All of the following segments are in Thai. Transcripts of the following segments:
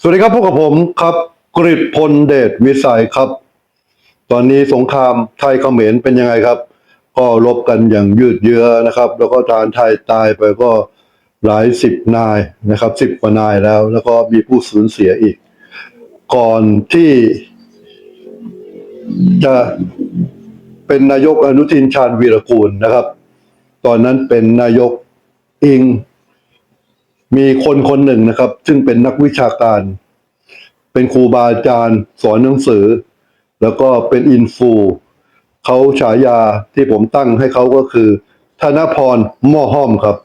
สวัสดีครับพบกับผมครับกริพลเดชวิสัยครับ ตอนนี้สงครามไทยเขมรเป็นยังไงครับ ก็รบกันอย่างยืดเยื้อนะครับ แล้วก็ทหารไทยตายไปก็หลายสิบนายนะครับสิบกว่านายแล้ว แล้วก็มีผู้สูญเสียอีก ก่อนที่ จะเป็นนายกอนุทินชาญวีรกูลนะครับ ตอนนั้นเป็นนายกอิง มีคนคนหนึ่งนะครับ ซึ่งเป็นนักวิชาการ เป็นครูบาอาจารย์ สอนหนังสือ แล้วก็เป็นอินฟูเขาฉายาที่ผมตั้งให้เขาก็คือธนพรหม้อห้อมครับ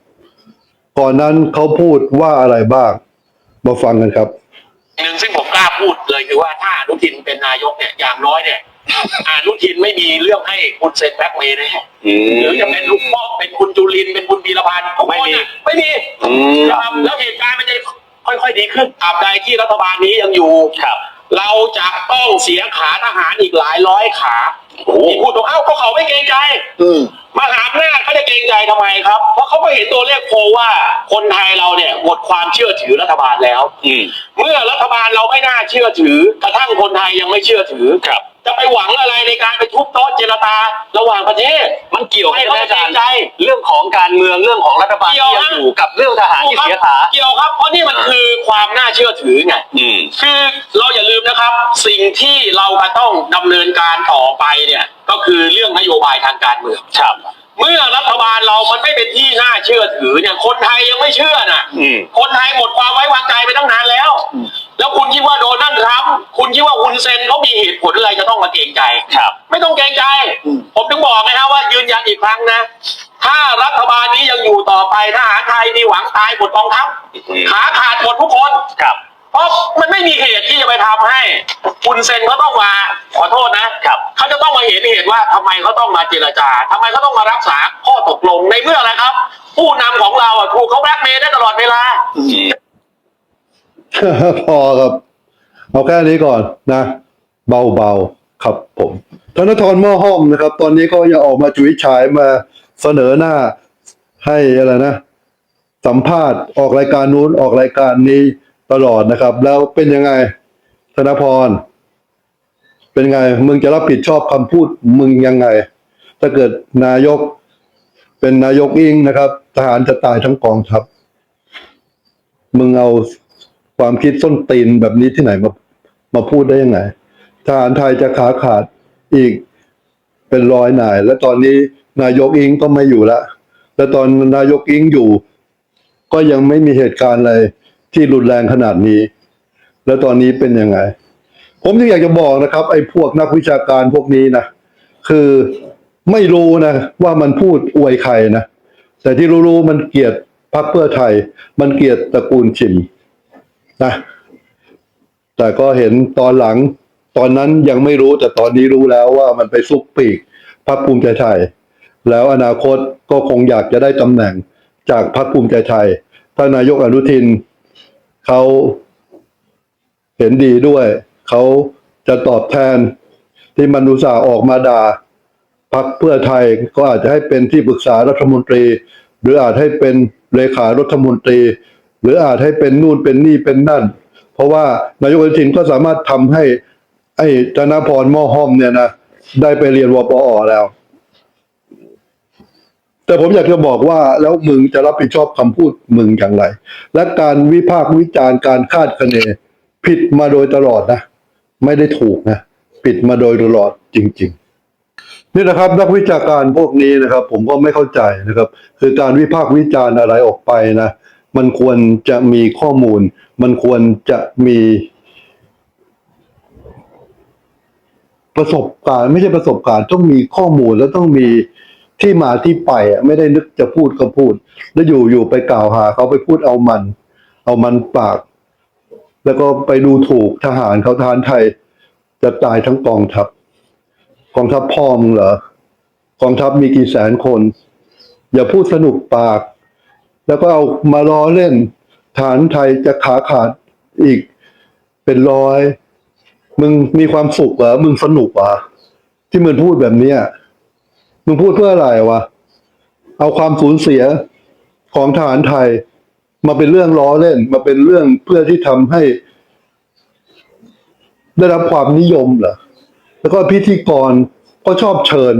ก่อนนั้นเขาพูดว่าอะไรบ้าง มาฟังกันครับหนึ่งซึ่งผมกล้าพูดเลยคือว่าถ้าอนุทินเป็นนายกเนี่ยอย่างน้อยเนี่ยอนุทินไม่มีเรื่องให้คุณเซ็นแบ็กเมย์แน่หรือจะเป็นลุงป้อมเป็นคุณจุลินทร์เป็นคุณพีรพันธ์ทุกคนน่ะไม่มีนะครับแล้ว เหตุการณ์มันจะค่อย ๆ ดีขึ้นตราบใดที่รัฐบาลนี้ยังอยู่ครับ เราจะต้องเสียขาทหารอีกหลายร้อยขาที่พูดตรงเอ้าก็เขาไม่เกรงใจมหาอำนาจเขาจะเกรงใจทำไมครับ เพราะเขาก็เห็นตัวเลขโพลว่าคนไทยเราเนี่ยหมดความเชื่อถือรัฐบาลแล้วเมื่อรัฐบาลเราไม่น่าเชื่อถือกระทั่งคนไทยยังไม่เชื่อถือครับ จะไปหวังอะไรในการไปทุบโต๊ะเจรตา ระหว่างประเทศ มันเกี่ยวให้ใช่ไหเขามอาจารย์เกรงใจ เรื่องของการเมืองเรื่องของรัฐบาลเกี่ยวที่ยังฮะอยู่กับเรื่องทหารที่เสียขาเกี่ยวครับ เพราะนี่มันคือความน่าเชื่อถือไงอืมคือเราอย่าลืมนะครับ สิ่งที่เราจะต้องดำเนินการต่อไปเนี่ย ก็คือเรื่องนโยบายทางการเมือง ครับ เมื่อรัฐบาลเรามันไม่เป็นที่น่าเชื่อถือเนี่ย คนไทยยังไม่เชื่อน่ะอืม คนไทยหมดความไว้วางใจไปตั้งนานแล้วแล้วคุณคิดว่าโดนัลด์ทรัมป์ คุณคิดว่าคุณเซนเขามีเหตุผลอะไรจะต้องมาเกรงใจ ครับ ไม่ต้องเกรงใจผมถึงบอกนะครับว่ายืนยันอีกครั้งนะ ถ้ารัฐบาลนี้ยังอยู่ต่อไปทหารไทยมีหวังตายหมดกองทัพอืมขาขาดหมดทุกคน ครับ เพราะมันไม่มีเหตุที่จะไปทำให้ คุณเซนเขาต้องมาขอโทษนะครับ เขาจะต้องมาเห็นเหตุว่าทำไมเขาต้องมาเจรจาทำไมเขาต้องมารักษาข้อตกลงในเมื่ออะไรครับ ผู้นำของเราอะถูกเขาแบล็กเมย์ได้ตลอดเวลา พอครับ เอาแค่นี้ก่อนนะ เบาๆครับผมธนทรหม้อห้อมนะครับ ตอนนี้ก็ยังออกมาจุยฉายมาเสนอหน้าให้อะไรนะ สัมภาษณ์ออกรายการนู้นออกรายการนี้ตลอดนะครับ แล้วเป็นยังไงธนพร เป็นไง มึงจะรับผิดชอบคำพูดมึงยังไง ถ้าเกิดนายกเป็นนายกอิงนะครับ ทหารจะตายทั้งกองทัพมึงเอาความคิดส้นตีนแบบนี้ที่ไหนมา มาพูดได้ยังไงทหารไทยจะขาขาดอีกเป็นร้อยนาย และตอนนี้นายกอิงก็ไม่อยู่ละและตอนนายกอิงอยู่ ก็ยังไม่มีเหตุการณ์อะไรที่รุนแรงขนาดนี้ แล้วตอนนี้เป็นยังไง ผมยังอยากจะบอกนะครับ ไอ้พวกนักวิชาการพวกนี้นะคือไม่รู้นะว่ามันพูดอวยใครนะแต่ที่รู้ๆมันเกลียดพรรคเพื่อไทย มันเกลียดตระกูลชิมนะ แต่ก็เห็นตอนหลัง ตอนนั้นยังไม่รู้แต่ตอนนี้รู้แล้วว่ามันไปซุกปีกพรรคภูมิใจไทย แล้วอนาคตก็คงอยากจะได้ตำแหน่งจากพรรคภูมิใจไทยถ้านายกอนุทินเขาเห็นดีด้วย เขาจะตอบแทนที่มันอุตส่าห์ออกมาด่าพักเพื่อไทยก็อาจจะให้เป็นที่ปรึกษารัฐมนตรี หรืออาจให้เป็นเลขารัฐมนตรี หรืออาจให้เป็นนู่นเป็นนี่เป็นนั่น เพราะว่านายกอนุทินก็สามารถทำให้ ไอ้ธนาพรม้อห้อมเนี่ยนะได้ไปเรียนวปอแล้ว แต่ผมอยากจะบอกว่าแล้วมึงจะรับผิดชอบคำพูดมึงอย่างไร และการวิพากษ์วิจารณ์การคาดคะเนผิดมาโดยตลอดนะไม่ได้ถูกนะผิดมาโดยตลอดจริง ๆนี่นะครับนักวิชาการพวกนี้นะครับ ผมก็ไม่เข้าใจนะครับ คือการวิพากษ์วิจารณ์อะไรออกไปนะ มันควรจะมีข้อมูล มันควรจะมีประสบการณ์ไม่ใช่ประสบการณ์ต้องมีข้อมูลแล้วต้องมีที่มาที่ไปอะไม่ได้นึกจะพูดก็พูด แล้วอยู่อยู่ไปกล่าวหาเขาไปพูดเอามัน เอามันปาก แล้วก็ไปดูถูกทหารเขาทหารไทย จะตายทั้งกองทัพกองทัพพ่อมึงเหรอกองทัพมีกี่แสนคน อย่าพูดสนุกปาก แล้วก็เอามาล้อเล่น ฐานไทยจะขาขาดอีกเป็นร้อย มึงมีความสุขเหรอมึงสนุกเหรอที่มึงพูดแบบเนี้ยมึงพูดเพื่ออะไรวะ เอาความสูญเสียของทหารไทย มาเป็นเรื่องล้อเล่น มาเป็นเรื่องเพื่อที่ทำให้ ได้รับความนิยมเหรอแล้วก็พิธีกรก็ชอบเชิญ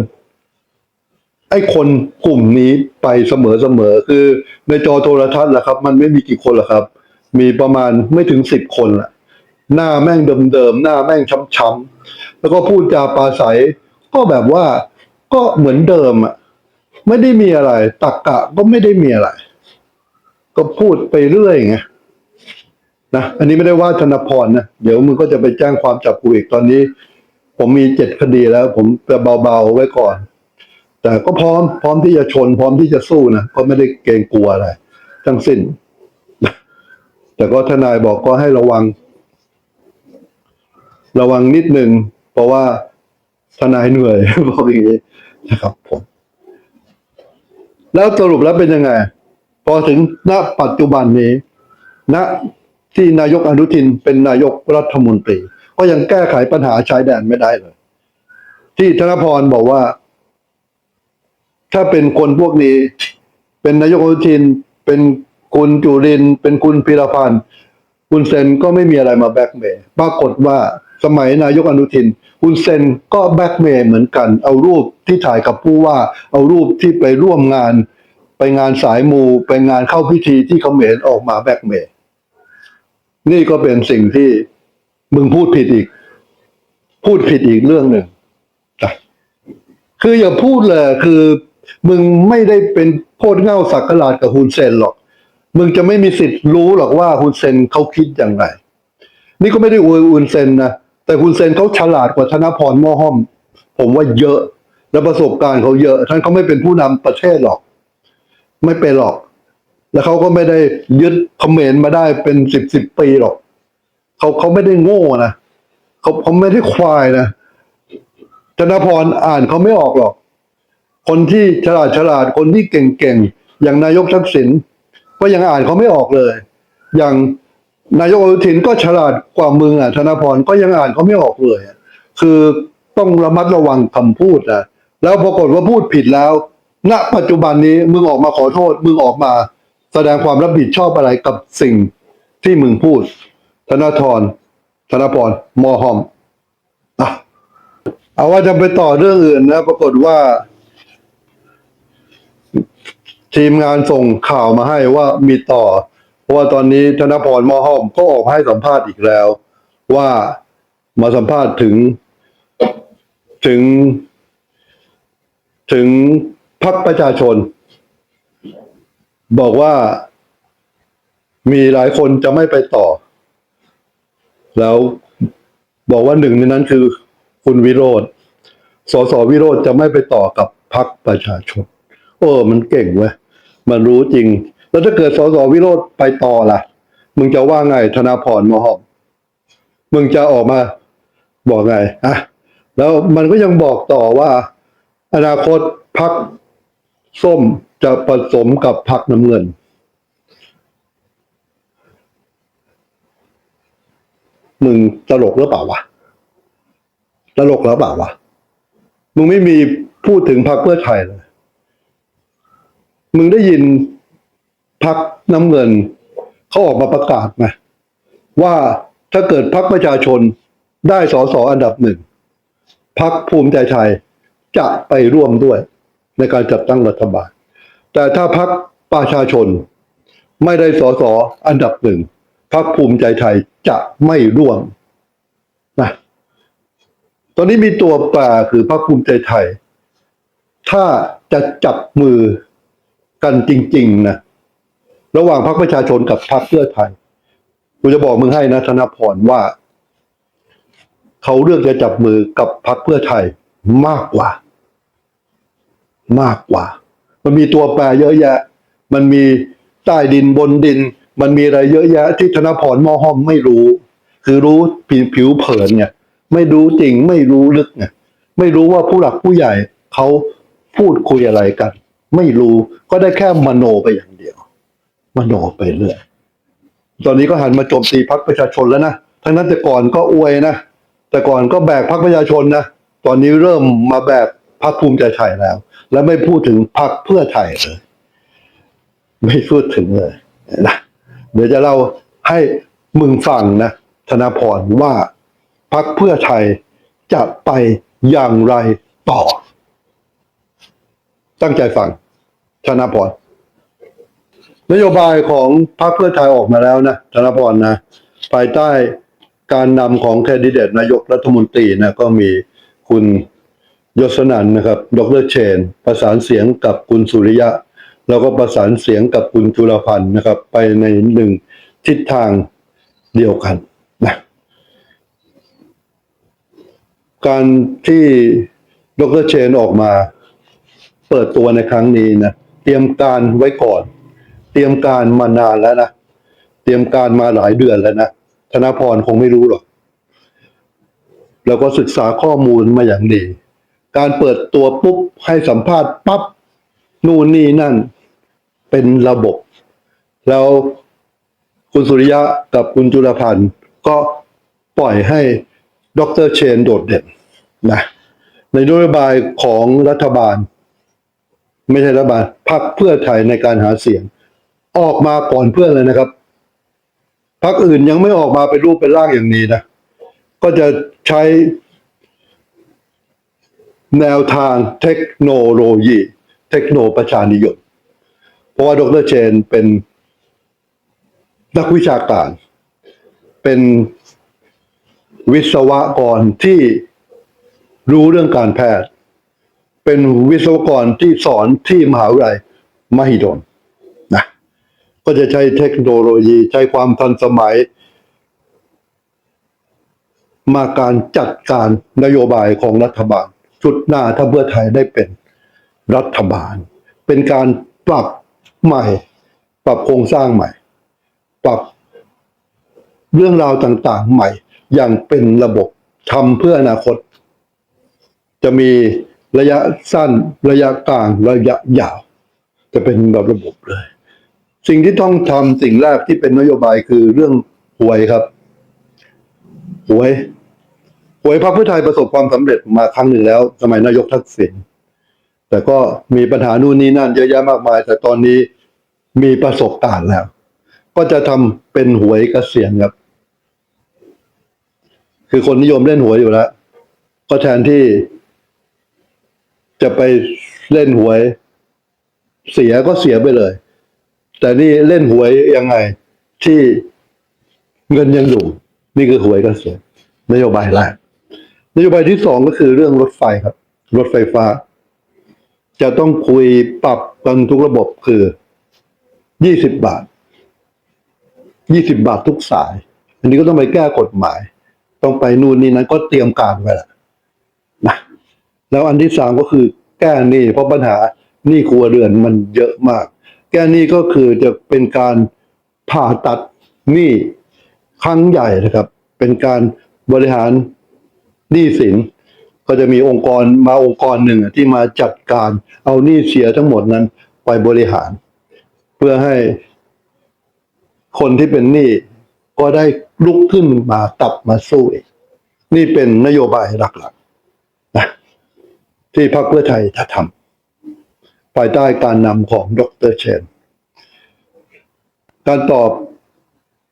ไอ้คนกลุ่มนี้ไปเสมอเสมอๆคือในจอโทรทัศน์แหละครับ มันไม่มีกี่คนหรอกครับ มีประมาณไม่ถึงสิบคนละหน้าแม่งเดิมๆหน้าแม่งช้ำๆแล้วก็พูดจาปาศัย ก็แบบว่าก็เหมือนเดิมอะไม่ได้มีอะไรตักกะก็ไม่ได้มีอะไร ก็พูดไปเรื่อยไงนะอันนี้ไม่ได้ว่าธนพรนะเดี๋ยวมึงก็จะไปแจ้งความจับกูอีกตอนนี้ ผมมีเจ็ดคดีแล้ว ผมจะเบาๆไว้ก่อน แต่ก็พร้อมพร้อมที่จะชน พร้อมที่จะสู้นะก็ไม่ได้เกรงกลัวอะไรทั้งสิ้น แต่ก็ทนายบอกก็ให้ระวัง ระวังนิดหนึ่งเพราะว่าทนายเหนื่อยบอกอย่างนี้นะครับผมแล้วสรุปแล้วเป็นยังไง พอถึงณปัจจุบันนี้ณที่นายกอนุทินเป็นนายกรัฐมนตรี ก็ยังแก้ไขปัญหาชายแดนไม่ได้เลย ที่ธนพรบอกว่า ถ้าเป็นคนพวกนี้ เป็นนายกอนุทิน เป็นคุณจุริน เป็นคุณพิรพันธ์คุณเซนก็ไม่มีอะไรมาแบ็กเมย์ปรากฏว่าสมัยนายกอนุทิน คุณเซนก็แบ็กเมย์เหมือนกัน เอารูปที่ถ่ายกับผู้ว่า เอารูปที่ไปร่วมงาน ไปงานสายมู ไปงานเข้าพิธีที่เขมรออกมาแบ็กเมย์นี่ก็เป็นสิ่งที่มึงพูดผิดอีก พูดผิดอีกเรื่องหนึ่งจ้ะคืออย่าพูดเลยคือ มึงไม่ได้เป็นโคตรเง่าสักกลาดกับฮุนเซนหรอก มึงจะไม่มีสิทธิ์รู้หรอกว่าฮุนเซนเขาคิดอย่างไร นี่ก็ไม่ได้อวยฮุนเซนนะแต่ฮุนเซนเขาฉลาดกว่าธนพรม้อห้อม ผมว่าเยอะและประสบการณ์เขาเยอะ ท่านเขาไม่เป็นผู้นำประเทศหรอก ไม่เป็นหรอก แล้วเขาก็ไม่ได้ยึดเขมรมาได้เป็นสิบสิบปีหรอกเขาเขาไม่ได้โง่นะเขาเขาไม่ได้ควายนะธนพรอ่านเขาไม่ออกหรอก คนที่ฉลาดฉลาดคนที่เก่งๆ อย่างนายกทักษิณก็ยังอ่านเขาไม่ออกเลย อย่างนายกอนุทินก็ฉลาดกว่ามึงอะธนพรก็ยังอ่านเขาไม่ออกเลยคือต้องระมัดระวังคำพูดนะแล้วปรากฏว่าพูดผิดแล้ว ณ ปัจจุบันนี้มึงออกมาขอโทษ มึงออกมา แสดงความรับผิดชอบอะไรกับสิ่งที่มึงพูด ธนาธรธนพรมอหอมอะเอาว่าจะไปต่อเรื่องอื่นนะ ปรากฏว่า ทีมงานส่งข่าวมาให้ว่ามีต่อ เพราะว่าตอนนี้ธนพรมอห้อมก็ออกให้สัมภาษณ์อีกแล้ว ว่ามาสัมภาษณ์ถึง ถึง ถึงพรรคประชาชน บอกว่ามีหลายคนจะไม่ไปต่อ แล้วบอกว่าหนึ่งในนั้นคือคุณวิโรธสสวิโรธจะไม่ไปต่อกับพรรคประชาชน โอ้มันเก่งเว้ยมันรู้จริง แล้วถ้าเกิดสสวิโรธไปต่อล่ะ มึงจะว่าไงธนาพรมหอมมึงจะออกมาบอกไงอะแล้วมันก็ยังบอกต่อว่า อนาคตพักส้มจะผสมกับพักน้ำเงิน มึงตลกหรือเปล่าวะตลกหรือเปล่าวะมึงไม่มีพูดถึงพรรคเพื่อไทยเลย มึงได้ยินพรรคน้ำเงินเขาออกมาประกาศไหมว่าถ้าเกิดพรรคประชาชนได้สอสออันดับหนึ่งพรรคภูมิใจไทยจะไปร่วมด้วยในการจัดตั้งรัฐบาล แต่ถ้าพรรคประชาชนไม่ได้สอสออันดับหนึ่งพรรคภูมิใจไทยจะไม่ร่วมนะตอนนี้มีตัวแปรคือพรรคภูมิใจไทย ถ้าจะจับมือ กันจริง ๆ นะ ระหว่างพรรคประชาชนกับพรรคเพื่อไทย กูจะบอกมึงให้นะธนพรว่า เขาเลือกจะจับมือกับพรรคเพื่อไทยมากกว่า มากกว่า มันมีตัวแปรเยอะแยะ มันมีใต้ดินบนดิน มันมีอะไรเยอะแยะ ที่ธนพรมอห้อมไม่รู้ คือรู้ผิวผิวเผินไงไม่รู้จริงไม่รู้ลึกไงไม่รู้ว่าผู้หลักผู้ใหญ่เขาพูดคุยอะไรกัน ไม่รู้ก็ได้แค่มโนไปอย่างเดียว มโนไปเรื่อยตอนนี้ก็หันมาโจมตีพรรคประชาชนแล้วนะทั้งนั้นแต่ก่อนก็อวยนะแต่ก่อนก็แบกพรรคประชาชนนะตอนนี้เริ่มมาแบกพรรคภูมิใจไทยแล้ว และไม่พูดถึงพรรคเพื่อไทยเลยไม่พูดถึงเลยนะเดี๋ยวจะเล่าให้มึงฟังนะธนาพรว่าพักเพื่อไทยจะไปอย่างไรต่อ ตั้งใจฟัง ธนพรนโยบายของพรรคเพื่อไทยออกมาแล้วนะธนพรนะภายใต้การนำของแคนดิเดตนายกรัฐมนตรีนะก็มีคุณยศนันนะครับ ดรเชน ประสานเสียงกับคุณสุริยะ แล้วก็ประสานเสียงกับคุณจุลพันธ์นะครับ ไปในหนึ่งทิศทางเดียวกันนะการที่ดรเชนออกมาเปิดตัวในครั้งนี้นะ เตรียมการไว้ก่อน เตรียมการมานานแล้วนะ เตรียมการมาหลายเดือนแล้วนะ ธนาพรคงไม่รู้หรอกแล้วก็ศึกษาข้อมูลมาอย่างดี การเปิดตัวปุ๊บให้สัมภาษณ์ปั๊บนู่นนี่นั่น เป็นระบบ แล้วคุณสุริยะกับคุณจุลพันธ์ก็ปล่อยให้ดรเชนโดดเด่นนะในนโยบายของรัฐบาล ไม่ใช่รัฐบาลพรรคเพื่อไทยในการหาเสียง ออกมาก่อนเพื่อนเลยนะครับพรรคอื่นยังไม่ออกมาเป็นรูปเป็นร่างอย่างนี้นะก็จะใช้แนวทางเทคโนโลยี เทคโนประชานิยม เพราะว่าดรเชนเป็นนักวิชาการ เป็นวิศวกรที่รู้เรื่องการแพทย์ เป็นวิศวกรที่สอนที่มหาวิทยาลัยมหิดลนะก็จะใช้เทคโนโลยีใช้ความทันสมัย มาการจัดการนโยบายของรัฐบาล ชุดหน้าถ้าเพื่อไทยได้เป็นรัฐบาล เป็นการปรับใหม่ ปรับโครงสร้างใหม่ ปรับเรื่องราวต่างๆ ใหม่อย่างเป็นระบบทำเพื่ออนาคต จะมี ระยะสั้น ระยะกลาง ระยะยาว จะเป็นแบบระบบเลย สิ่งที่ต้องทำสิ่งแรกที่เป็นนโยบายคือเรื่องหวยครับ หวย หวยพรรคเพื่อไทยประสบความสำเร็จมาครั้งหนึ่งแล้ว สมัยนายกทักษิณแต่ก็มีปัญหานู่นนี่นั่นเยอะแยะมากมาย แต่ตอนนี้มีประสบการณ์แล้ว ก็จะทำเป็นหวยเกษียณครับ คือคนนิยมเล่นหวยอยู่แล้ว ก็แทนที่ จะไปเล่นหวย เสียก็เสียไปเลย แต่นี่เล่นหวยยังไง ที่เงินยังอยู่ นี่คือหวยเกษียนโยบายแรกนโยบายที่สองก็คือเรื่องรถไฟครับ รถไฟฟ้า จะต้องคุยปรับกันทุกระบบคือยี่สิบบาทยี่สิบบาททุกสาย อันนี้ก็ต้องไปแก้กฎหมาย ต้องไปนู่นนี่นั้นก็เตรียมการไว้แล้วนะ แล้วอันที่สามก็คือแก้หนี้เพราะปัญหาหนี้ครัวเรือนมันเยอะมาก แก้หนี้ก็คือจะเป็นการผ่าตัดหนี้ครั้งใหญ่นะครับ เป็นการบริหารหนี้สินก็จะมีองค์กรมาองค์กรหนึ่งที่มาจัดการเอาหนี้เสียทั้งหมดนั้นไปบริหาร เพื่อให้คนที่เป็นหนี้ก็ได้ลุกขึ้นมากลับมาสู้อีกนี่เป็นนโยบายหลักๆนะ ที่พรรคเพื่อไทยจะทำภายใต้การนำของดรเชน การตอบ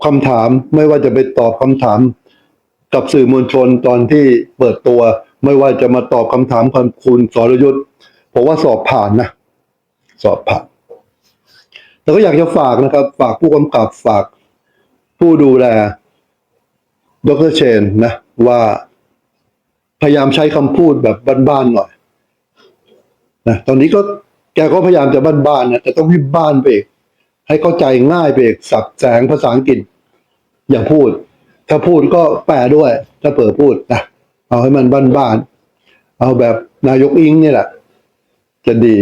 คำถามไม่ว่าจะไปตอบคำถามกับสื่อมวลชนตอนที่เปิดตัว ไม่ว่าจะมาตอบคำถามคคุณสรยุทธ์ผมว่าสอบผ่านนะสอบผ่านแต่ก็อยากจะฝากนะครับ ฝากผู้กำกับฝากผู้ดูแลดรเชนนะว่าพยายามใช้คำพูดแบบบ้านๆหน่อย นะตอนนี้ก็แกก็พยายามจะบ้านๆนะแต่ต้องให้บ้านไปอีกให้เข้าใจง่ายไปอีกสับแสงภาษาอังกฤษ อย่าพูด ถ้าพูดก็แปลด้วย ถ้าเปิดพูดนะเอาให้มันบ้านๆเอาแบบนายกอิงนี่แหละ จะดี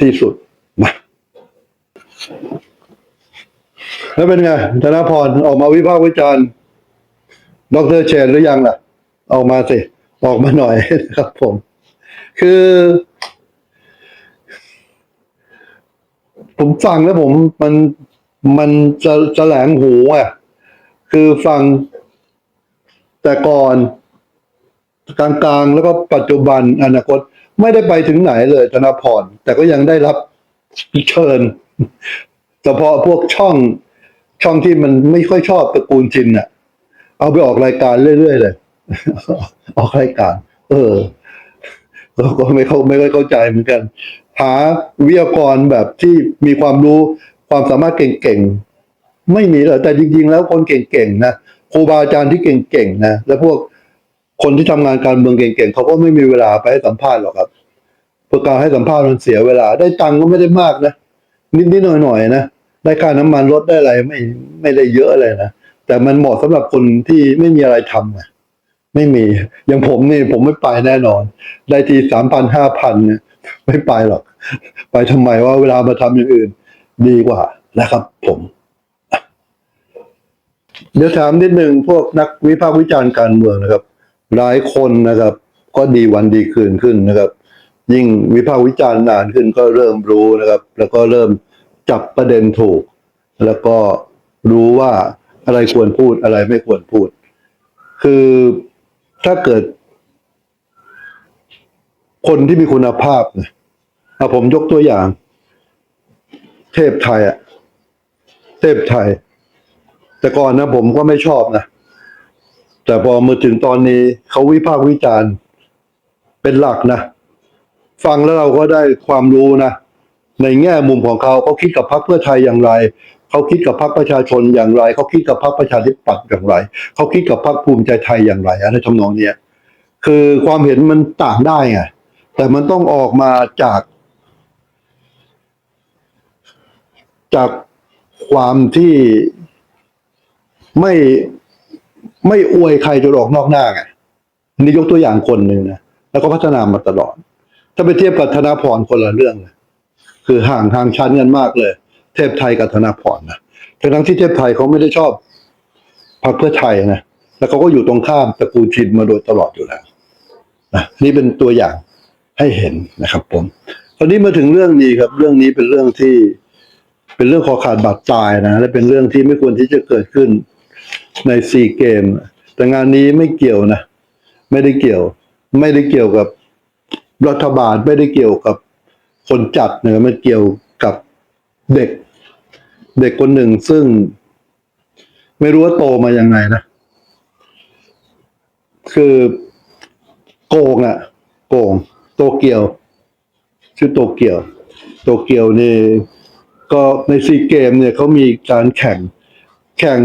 ที่สุดนะแล้วเป็นไงธนพรออกมาวิพากษ์วิจารณ์ดรเชนหรือยังล่ะ ออกมาสิ ออกมาหน่อยนะครับผม คือ ผมฟังแล้วผมมันมันจะจะแหลงหูอะ คือฟังแต่ก่อนกลางๆ แล้วก็ปัจจุบันอนาคต ไม่ได้ไปถึงไหนเลยธนพรแต่ก็ยังได้รับเชิญเฉพาะพวกช่องช่องที่มันไม่ค่อยชอบตระกูลจินน่ะ เอาไปออกรายการเรื่อยๆเลย ออกรายการ เออก็ก็ไม่เข้าไม่ค่อยเข้าใจเหมือนกัน หาวิทยากรแบบที่มีความรู้ความสามารถเก่งๆ ไม่มีเลยแต่จริงๆ แล้วคนเก่งๆนะครูบาอาจารย์ที่เก่งๆนะและพวกคนที่ทำงานการเมืองเก่งๆเขาก็ไม่มีเวลาไปให้สัมภาษณ์หรอกครับเพราะการให้สัมภาษณ์มันเสียเวลา ได้ตังค์ก็ไม่ได้มากนะนิดๆหน่อยๆนะได้ค่าน้ำมันรถได้อะไรไม่ไม่ได้เยอะเลยนะแต่มันเหมาะสำหรับคนที่ไม่มีอะไรทำนะไม่มีอย่างผมนี่ผมไม่ไปแน่นอน ได้ทีสามพันห้าพันเนี่ยไม่ไปหรอก ไปทำไมว่าเวลามาทำอย่างอื่น ดีกว่านะครับ ผมเดี๋ยวถามนิดหนึ่งพวกนักวิพากษ์วิจารณ์การเมืองนะครับ หลายคนนะครับ ก็ดีวันดีคืนขึ้นนะครับ ยิ่งวิพากษ์วิจารณ์นานขึ้นก็เริ่มรู้นะครับ แล้วก็เริ่มจับประเด็นถูก แล้วก็รู้ว่าอะไรควรพูดอะไรไม่ควรพูด คือถ้าเกิด คนที่มีคุณภาพนะ เอาผมยกตัวอย่าง เทพไทยอะเทพไทย แต่ก่อนนะผมก็ไม่ชอบนะ แต่พอมาถึงตอนนี้เขาวิพากษ์วิจารณ์เป็นหลักนะ ฟังแล้วเราก็ได้ความรู้นะ ในแง่มุมของเขาเขาคิดกับพรรคเพื่อไทยอย่างไรเขาคิดกับพรรคประชาชนอย่างไรเขาคิดกับพรรคประชาธิปัตย์อย่างไรเขาคิดกับพรรคภูมิใจไทยอย่างไรอะไรทำนองเนี้ยคือความเห็นมันต่างได้ไงแต่มันต้องออกมาจาก จากความที่ไม่ไม่อวยใครจนออกนอกหน้าไงนนี่ยกตัวอย่างคนหนึ่งนะแล้วก็พัฒนามาตลอด ถ้าไปเทียบกับธนาพรคนละเรื่องเลยคือห่างทางชั้นกันมากเลย เทพไทยกับธนาพรนะทั้งที่เทพไทยเขาไม่ได้ชอบพรรคเพื่อไทยนะแล้วเขาก็อยู่ตรงข้ามตระกูลชินมาโดยตลอดอยู่แล้วนะนี่เป็นตัวอย่างให้เห็นนะครับ ผมคราวนี้มาถึงเรื่องนี้ครับ เรื่องนี้เป็นเรื่องที่ เป็นเรื่องคอขาดบาดตายนะและเป็นเรื่องที่ไม่ควรที่จะเกิดขึ้นในซีเกม แต่งานนี้ไม่เกี่ยวนะ ไม่ได้เกี่ยว ไม่ได้เกี่ยวกับรัฐบาลไม่ได้เกี่ยวกับคนจัดนะมันเกี่ยวกับเด็ก เด็กคนหนึ่งซึ่ง ไม่รู้ว่าโตมายังไงนะคือโกงอะโกง โตเกียว ชื่อโตเกียว โตเกียวนี่ ก็ในซีเกมเนี่ยเขามีการแข่งแข่ง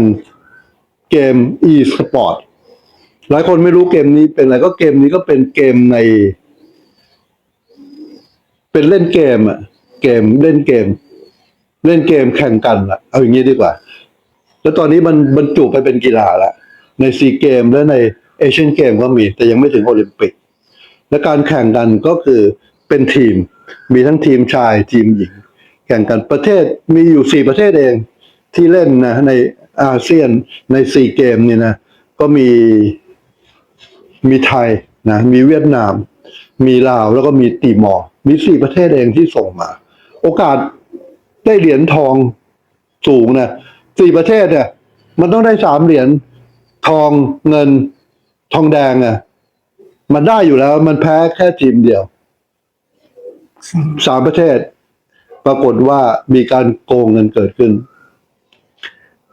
เกม e สปอร์ตหลายคนไม่รู้เกมนี้เป็นอะไรก็เกมนี้ก็เป็นเกมใน เป็นเล่นเกมอะเกมเล่นเกม เล่นเกมแข่งกันละเอาอย่างนี้ดีกว่า แล้วตอนนี้มันบรรจุไปเป็นกีฬาละในซีเกมและในเอเชียนเกมก็มี แต่ยังไม่ถึงโอลิมปิก และการแข่งกันก็คือเป็นทีม มีทั้งทีมชายทีมหญิง แข่งกันประเทศมีอยู่สี่ประเทศเองที่เล่นนะในอาเซียนในสี่เกมนี่นะก็มีมีไทยนะมีเวียดนาม มีลาวแล้วก็มีติมอร์มีสี่ประเทศเองที่ส่งมา โอกาสได้เหรียญทองสูงนะสี่ประเทศเนี่ยมันต้องได้สามเหรียญทองเงินทองแดงอะมันได้อยู่แล้ว มันแพ้แค่ทีมเดียวสามประเทศ ปรากฏว่ามีการโกงเงินเกิดขึ้น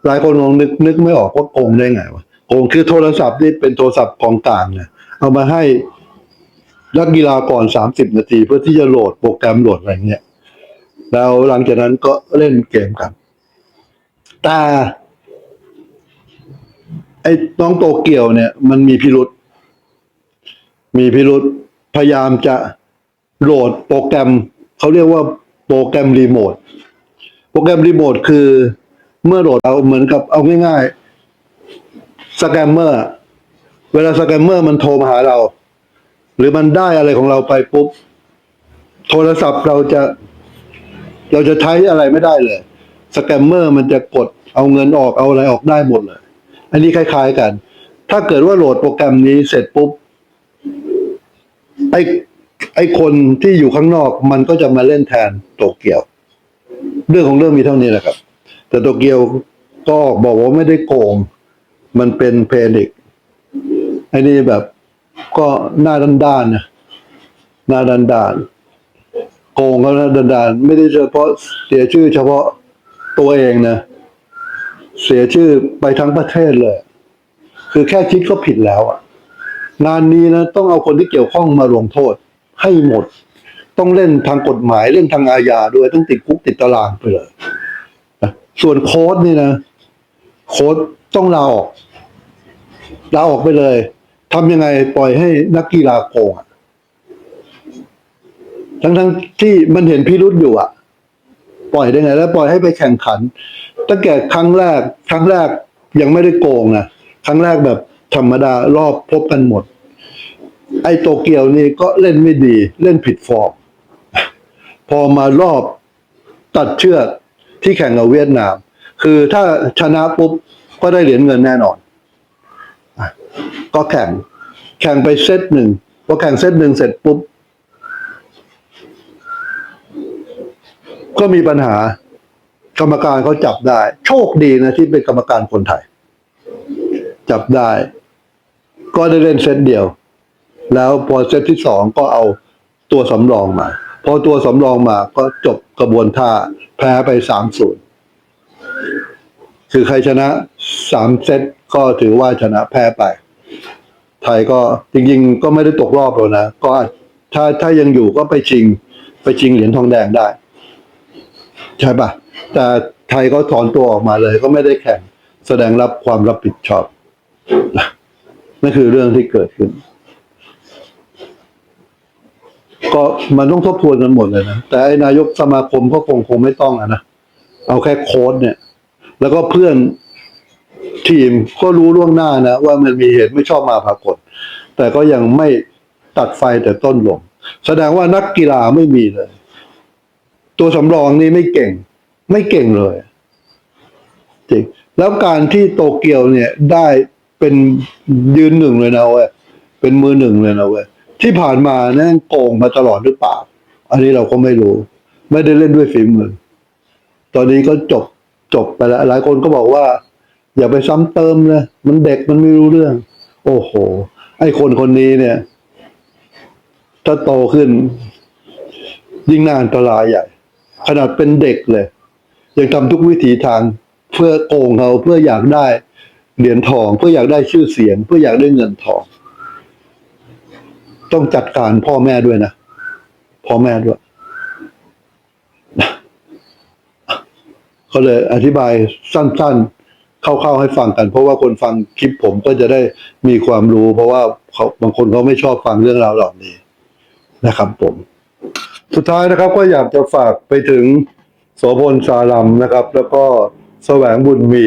หลายคนลองนึกนึกไม่ออกว่าโกงได้ไงวะโกงคือโทรศัพท์นี่เป็นโทรศัพท์ของกลางเนี่ยเอามาให้นักกีฬาก่อนสามสิบนาที เพื่อที่จะโหลดโปรแกรมโหลดอะไรเงี้ยแล้วหลังจากนั้นก็เล่นเกมกันแต่ไอ้น้องโตเกียวเนี่ย มันมีพิรุษมีพิรุษพยายามจะโหลดโปรแกรมเขาเรียกว่า โปรแกรมรีโมท โปรแกรมรีโมทคือเมื่อโหลดเอาเหมือนกับเอาง่ายๆสแกมเมอร์เวลาสแกมเมอร์มันโทรมาหาเรา หรือมันได้อะไรของเราไปปุ๊บ โทรศัพท์เราจะ เราจะใช้อะไรไม่ได้เลยสแกมเมอร์มันจะกดเอาเงินออกเอาอะไรออกได้หมดเลย อันนี้คล้าย ๆกัน ถ้าเกิดว่าโหลดโปรแกรมนี้เสร็จปุ๊บไอ ไอ้คนที่อยู่ข้างนอกมันก็จะมาเล่นแทนโตเกียว เรื่องของเรื่องมีเท่านี้แหละครับ แต่โตเกียวก็บอกว่าไม่ได้โกง มันเป็นเพนิกไอ้นี่แบบก็หน้าด้านนะหน้าด้านโกงก็หน้าด้านไม่ได้เฉพาะเสียชื่อ เฉพาะตัวเองนะ เสียชื่อไปทั้งประเทศเลย คือแค่คิดก็ผิดแล้วอะ งานนี้นะต้องเอาคนที่เกี่ยวข้องมาลงโทษ ให้หมด ต้องเล่นทางกฎหมายเล่นทางอาญาด้วยต้องติดคุกติดตารางไปเลยส่วนโค้ดนี่นะ โค้ดต้องลาออกลาออกไปเลยทำยังไงปล่อยให้นักกีฬาโกงทั้งทั้งที่มันเห็นพิรุษอยู่อะปล่อยได้ไง แล้วปล่อยให้ไปแข่งขัน ตั้งแต่ครั้งแรก ครั้งแรกยังไม่ได้โกงนะครั้งแรกแบบธรรมดารอบพบกันหมด ไอ้โตเกียวนี่ก็เล่นไม่ดี เล่นผิดฟอร์ม พอมารอบตัดเชือกที่แข่งกับเวียดนาม คือถ้าชนะปุ๊บก็ได้เหรียญเงินแน่นอนอก็แข่ง แข่งไปเซตหนึ่งพอแข่งเซตหนึ่งเสร็จปุ๊บ ก็มีปัญหากรรมการเขาจับได้ โชคดีนะที่เป็นกรรมการคนไทย จับได้ ก็ได้เล่นเซตเดียว แล้วพอเซตที่สองก็เอาตัวสำรองมาพอตัวสำรองมาก็จบกระบวนท่าแพ้ไปสามศูนย์คือใครชนะสามเซตก็ถือว่าชนะแพ้ไป ไทยก็จริงๆ ก็ไม่ได้ตกรอบหรอกนะ ก็ถ้าถ้ายังอยู่ก็ไปชิง ไปชิงเหรียญทองแดงได้ ใช่ปะแต่ไทยก็ถอนตัวออกมาเลย ก็ไม่ได้แข่งแสดงรับความรับผิดชอบนะนั่นคือเรื่องที่เกิดขึ้น ก็มันต้องทบทวนกันหมดเลยนะแต่ไอ้นายกสมาคมก็คงคงไม่ต้องอะนะเอาแค่โค้ดเนี่ย แล้วก็เพื่อนทีมก็รู้ล่วงหน้านะว่ามันมีเหตุไม่ชอบมาพากลแต่ก็ยังไม่ตัดไฟแต่ต้นลมแสดงว่านักกีฬาไม่มีเลย ตัวสำรองนี่ไม่เก่ง ไม่เก่งเลยจริงแล้วการที่โตเกียวเนี่ยได้เป็นยืนหนึ่งเลยนะเว้ยเป็นมือหนึ่งเลยนะเว้ย ที่ผ่านมานั่นโกงมาตลอดหรือเปล่า อันนี้เราก็ไม่รู้ ไม่ได้เล่นด้วยฝีมือ ตอนนี้ก็จบจบไปแล้วหลายคนก็บอกว่า อย่าไปซ้ำเติมเลยมันเด็กมันไม่รู้เรื่อง โอ้โห ไอ้คนคนนี้เนี่ย ถ้าโตขึ้น ยิ่งน่าอันตรายใหญ่ ขนาดเป็นเด็กเลย ยังทำทุกวิถีทางเพื่อโกงเขาเพื่ออยากได้เหรียญทอง เพื่ออยากได้ชื่อเสียง เพื่ออยากได้เงินทอง ต้องจัดการพ่อแม่ด้วยนะ พ่อแม่ด้วยก็เลยอธิบายสั้น ๆ เข้าๆให้ฟังกัน เพราะว่าคนฟังคลิปผมก็จะได้มีความรู้ เพราะว่าเขาบางคนเขาไม่ชอบฟังเรื่องราวเหล่านี้นะครับ ผม สุดท้ายนะครับ ก็อยากจะฝากไปถึงโสพลสาลัมนะครับ แล้วก็แสวงบุญมี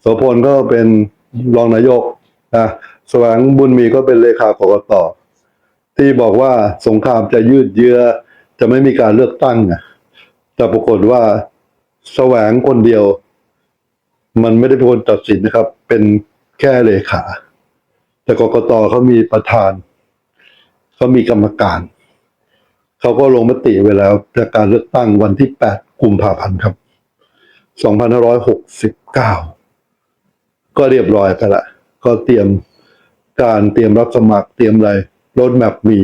โสพลก็เป็นรองนายกนะแสวงบุญมีก็เป็นเลขากกต ที่บอกว่าสงครามจะยืดเยื้อ จะไม่มีการเลือกตั้งนะแต่ปรากฏว่าแสวงคนเดียว มันไม่ได้เป็นคนตัดสินนะครับ เป็นแค่เลขา แต่กกตเขามีประธาน เขามีกรรมการ เขาก็ลงมติไว้แล้วจากการเลือกตั้งวันที่ 8 กุมภาพันธ์ครับ 2569 ก็เรียบร้อยไปละ ก็เตรียมการเตรียมรับสมัครเตรียมอะไร รถแมพมี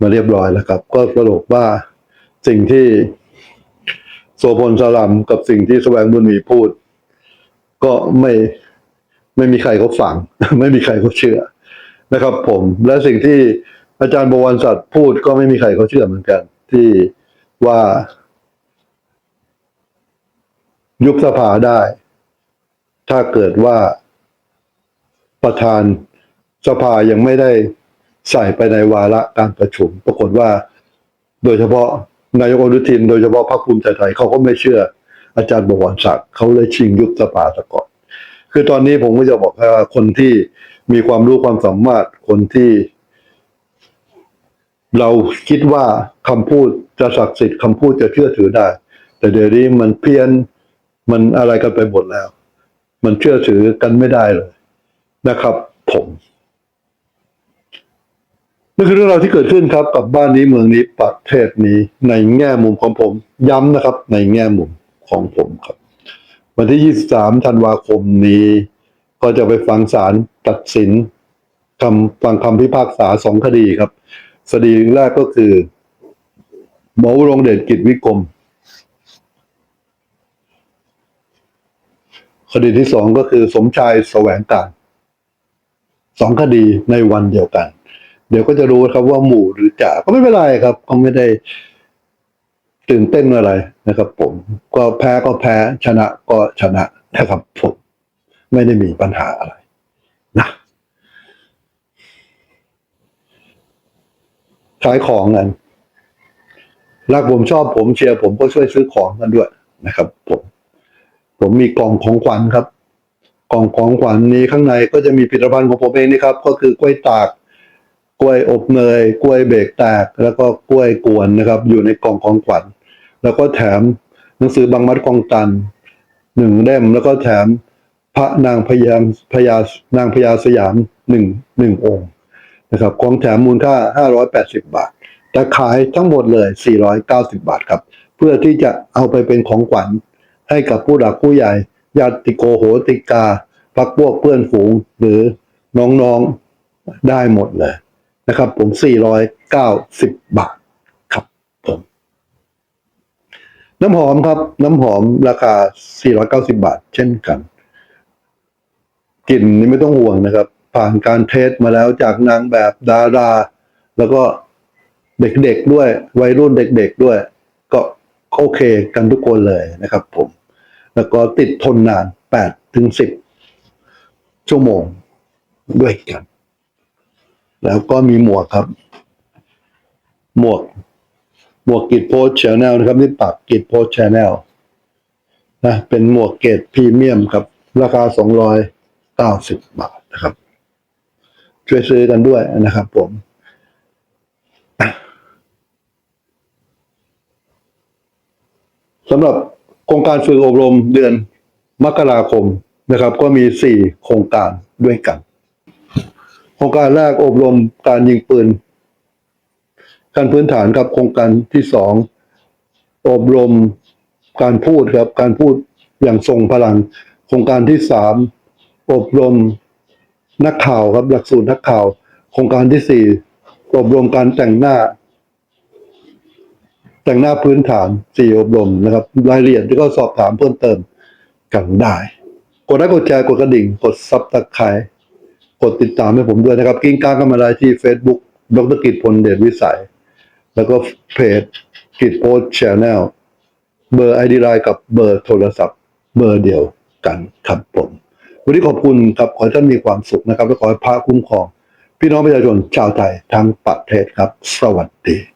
มาเรียบร้อยแล้วครับ ก็สรุปว่าสิ่งที่โสพลสลัมกับสิ่งที่แสวงบุญมีพูด ก็ไม่ไม่มีใครเขาฟัง ไม่มีใครเขาเชื่อนะครับ ผมและสิ่งที่อาจารย์บวรศักดิ์พูดก็ไม่มีใครเขาเชื่อเหมือนกัน ที่ว่า ยุบสภาได้ ถ้าเกิดว่าประธานสภายังไม่ได้ ใส่ไปในวาระการประชุม ปรากฏว่า โดยเฉพาะนายกอนุทิน โดยเฉพาะพรรคภูมิใจไทยเขาก็ไม่เชื่อ อาจารย์บวรศักดิ์เขาเลยชิงยุบสภาซะก่อนคือตอนนี้ผมก็จะบอกว่าคนที่มีความรู้ความสามารถคนที่ เราคิดว่าคำพูดจะศักดิ์สิทธิ์คำพูดจะเชื่อถือได้ แต่เดี๋ยวนี้มันเพี้ยนมันอะไรกันไปหมดแล้ว มันเชื่อถือกันไม่ได้เลยนะครับ ผม นี่คือเรื่องราวที่เกิดขึ้นครับกับบ้านนี้เมืองนี้ประเทศนี้ในแง่มุมของผม ย้ำนะครับ ในแง่มุมของผมครับ วันที่ 23 ธันวาคมนี้ ก็จะไปฟังศาลตัดสินคำฟังคำพิพากษาสองคดีครับคดีแรกก็คือหมอวรงเดชกิจวิกรมคดีที่สองก็คือสมชายแสวงการสองคดีในวันเดียวกัน เดี๋ยวก็จะรู้ครับว่าหมู่หรือจ่าก็ไม่เป็นไรครับก็ไม่ได้ตื่นเต้นอะไรนะครับ ผม ก็แพ้ก็แพ้ชนะก็ชนะนะครับผมไม่ได้มีปัญหาอะไรนะขายของกันรักผมชอบผมเชียร์ผมก็ช่วยซื้อของกันด้วยนะครับ ผม ผมมีกล่องของขวัญครับ กล่องของขวัญนี้ข้างในก็จะมีผลิตภัณฑ์ของผมเองนี่ครับ ก็คือกล้วยตาก กล้วยอบเนยกล้วยเบรกแตก แล้วก็กล้วยกวนนะครับ อยู่ในกล่องของขวัญแล้วก็แถมหนังสือบางมัดกองตันหนึ่งเล่มแล้วก็แถมพระนางพยามพญานางพญาสยามหนึ่งหนึ่งองค์นะครับของแถมมูลค่าห้าร้อยแปดสิบบาท แต่ขายทั้งหมดเลยสี่ร้อยเก้าสิบาทครับ เพื่อที่จะเอาไปเป็นของขวัญให้กับผู้หลักผู้ใหญ่ญาติโกโหติกาพักพวกเพื่อนฝูงหรือน้องๆได้หมดเลย นะครับ ผม 490 บาทครับผม น้ำหอมครับ น้ำหอมราคา 490 บาท เช่นกันกลิ่นนี่ไม่ต้องห่วงนะครับ ผ่านการเทสมาแล้วจากนางแบบดารา แล้วก็เด็กๆด้วย วัยรุ่นเด็กๆด้วย ก็โอเคกันทุกคนเลยนะครับ ผม แล้วก็ติดทนนาน8ถึง10 ชั่วโมงด้วยกัน แล้วก็มีหมวกครับ หมวก หมวกกิดโพสชแนลนะครับที่ปักกิดโพสชแนลนะเป็นหมวกเกรดพรีเมียมครับ ราคา290บาทนะครับ ช่วยซื้อกันด้วยนะครับผมสำหรับโครงการฝึกอบรมเดือนมกราคมนะครับ ก็มีสี่โครงการด้วยกัน โครงการแรกอบรมการยิงปืนการพื้นฐานครับโครงการที่สองอบรมการพูดครับการพูดอย่างทรงพลัง โครงการที่สามอบรมนักข่าวครับหลักสูตรนักข่าว โครงการที่สี่อบรมการแต่งหน้า แต่งหน้าพื้นฐานสี่อบรมนะครับ รายละเอียดที่ก็สอบถามเพิ่มเติมกันได้ กดไลค์กดแชร์กดกระดิ่ง กดซับตะไคร้ กดติดตามให้ผมด้วยนะครับ กิ้งก้างกันมาได้ที่ Facebook ดรกิจพลเดชวิสัย แล้วก็เพจกิจโพสชแนลเบอร์ไอดีไลน์กับเบอร์โทรศัพท์ เบอร์เดียวกันครับผม วันนี้ขอบคุณครับขอให้ท่านมีความสุขนะครับ และขอให้พระคุ้มครอง พี่น้องประชาชนชาวไทยทั้งประเทศครับ สวัสดี